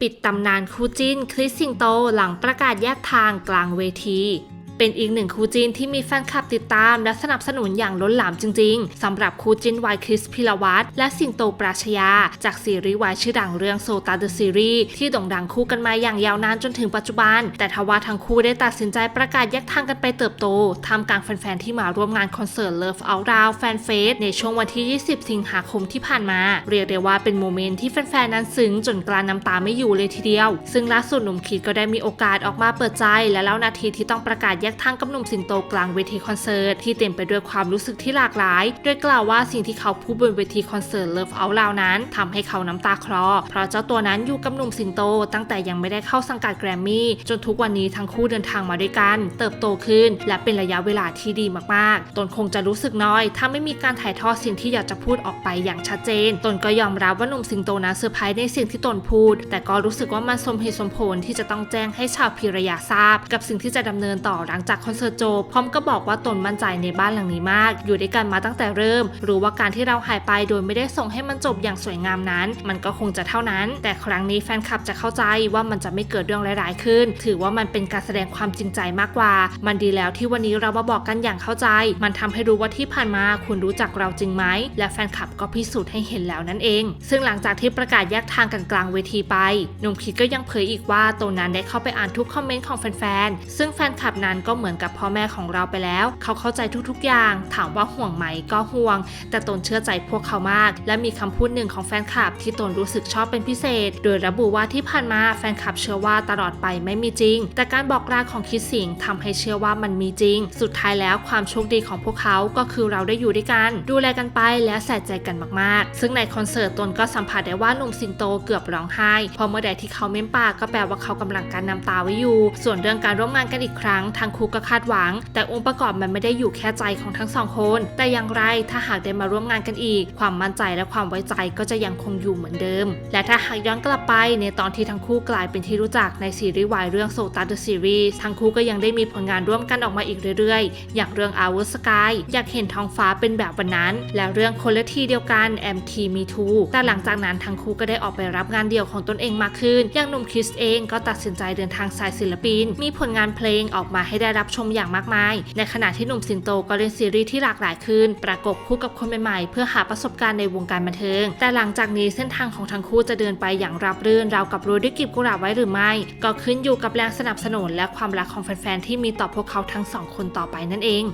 ปิดตำนานคู่จิ้นคริสสิงโตหลังประกาศแยกทางกลางเวที เป็นอีกหนึ่งคู่จิ้นที่มีแฟนคลับติดตาม และสนับสนุนอย่างล้นหลามจริง ๆสำหรับคู่จิ้นวายคริสพิรวัตรและสิงโตปราชญาจากซีรีส์วายชื่อดังเรื่องโซตาเดอะซีรีส์ที่โด่งดังคู่กันมาอย่างยาวนานจนถึงปัจจุบัน แต่ทว่าทั้งคู่ได้ตัดสินใจประกาศแยกทางกันไปเติบโตท่ากลางแฟนๆที่มาร่วมงานคอนเสิร์ต Love Out Loud Fan Fest ในช่วงวันที่ 20 สิงหาคมที่ผ่านมา เรียกได้ว่าเป็นโมเมนต์ที่แฟนๆนั้นซึ้งจนกลั้นน้ำตาไม่อยู่เลยทีเดียว ซึ่งล่าสุดหนุ่มคิดก็ได้มีโอกาสออกมาเปิดใจ และเล่านาทีที่ต้องประกาศแยกทางกับหนุ่มสิงโตกลางเวทีคอนเสิร์ตที่เต็มไปด้วยความรู้สึกที่หลากหลาย โดยกล่าวว่าสิ่งที่เขาพูดบนเวทีคอนเสิร์ต Love Out Loud นั้นทำให้เขาน้ำตาคลอ เพราะเจ้าตัวนั้นอยู่กับหนุ่มสิงโต ตั้งแต่ยังไม่ได้เข้าสังกัดแกรมมี่จนทุกวันนี้ทั้งคู่เดินทางมาด้วยกัน เติบโตขึ้น และเป็นระยะเวลาที่ดีมากๆ ตนคงจะรู้สึกน้อย ถ้าไม่มีการถ่ายทอดสิ่งที่อยากจะพูดออกไปอย่างชัดเจน ตนก็ยอมรับว่าหนุ่มสิงโตนั้นเซอร์ไพรส์ในสิ่งที่ตนพูด แต่ก็รู้สึกว่ามันสมเหตุสมผลที่จะต้องแจ้งให้ชาวพิรยาทราบ กับสิ่งที่จะดำเนินต่อหลังจากคอนเสิร์ตจบพร้อมก็บอกว่าตนมั่นใจในบ้านหลังนี้มาก อยู่ด้วยกันมาตั้งแต่เริ่ม รู้ว่าการที่เราหายไปโดยไม่ได้ส่งให้มันจบอย่างสวยงามนั้น มันก็คงจะเท่านั้น แต่ครั้งนี้แฟนคลับจะเข้าใจว่ามันจะไม่เกิดเรื่องร้ายๆขึ้น ถือว่ามันเป็นการแสดงความจริงใจมากกว่า มันดีแล้วที่วันนี้เรามาบอกกันอย่างเข้าใจ มันทำให้รู้ว่าที่ผ่านมาคุณรู้จักเราจริงไหมและแฟนคลับก็พิสูจน์ให้เห็นแล้วนั่นเอง ซึ่งหลังจากที่ประกาศแยกทางกันกลางเวทีไปหนุ่มคิดก็ยังเผยอีกว่าตนนั้นได้เข้าไปอ่านทุกคอมเมนต์ของแฟนๆซึ่งแฟนคลับนั้นก็เหมือนกับพ่อแม่ของเราไปแล้ว เขาเข้าใจทุกๆอย่าง ถามว่าห่วงไหมก็ห่วง แต่ตนเชื่อใจพวกเขามาก และมีคำพูดหนึ่งของแฟนคลับที่ตนรู้สึกชอบเป็นพิเศษ โดยระบุว่าที่ผ่านมาแฟนคลับเชื่อว่าตลอดไปไม่มีจริง แต่การบอกลาของคิดสิงห์ทำให้เชื่อว่ามันมีจริง สุดท้ายแล้วความโชคดีของพวกเขาก็คือเราได้อยู่ด้วยกัน ดูแลกันไปและใส่ใจกันมากๆ ซึ่งในคอนเสิร์ตตนก็สัมผัสได้ว่าหนุ่มสิงโตเกือบร้องไห้เพราะเมื่อใดที่เขาเม้มปากก็แปลว่าเขากำลังการน้ำตาไว้อยู่ ส่วนเรื่องการร่วมงานกันอีกครั้งทางคู่ก็คาดหวัง แต่องค์ประกอบมันไม่ได้อยู่แค่ใจของทั้งสองคน แต่อย่างไรถ้าหากได้มาร่วมงานกันอีก ความมั่นใจและความไว้ใจก็จะยังคงอยู่เหมือนเดิม และถ้าหากย้อนกลับไปในตอนที่ทั้งคู่กลายเป็นที่รู้จักในซีรีส์วายเรื่องโซตัสเดอะซีรีส์ทั้งคู่ก็ยังได้มีผลงานร่วมกันออกมาอีกเรื่อยๆ อย่างเรื่อง Our Sky อยากเห็นท้องฟ้าเป็นแบบวันนั้น และเรื่องคนละทีเดียวกัน MT Me Too แต่หลังจากนั้นทั้งคู่ก็ได้ออกไปรับงานเดี่ยวของตนเองมากขึ้น อย่างหนุ่มคริสเองก็ตัดสินใจเดินทางสายศิลปิน มีผลงานเพลงออกมาให้ได้ได้รับชมอย่างมากมาย ในขณะที่หนุ่มสิงโตก็เล่นซีรีส์ที่หลากหลายขึ้น ประกบคู่กับคนใหม่ๆ เพื่อหาประสบการณ์ในวงการบันเทิง แต่หลังจากนี้เส้นทางของทั้งคู่จะเดินไปอย่างราบรื่นราวกับรู้ด้วยกลีบกุหลาบไว้หรือไม่ ก็ขึ้นอยู่กับแรงสนับสนุนและความรักของแฟนๆที่มีต่อพวกเขาทั้งสองคนต่อไปนั่นเอง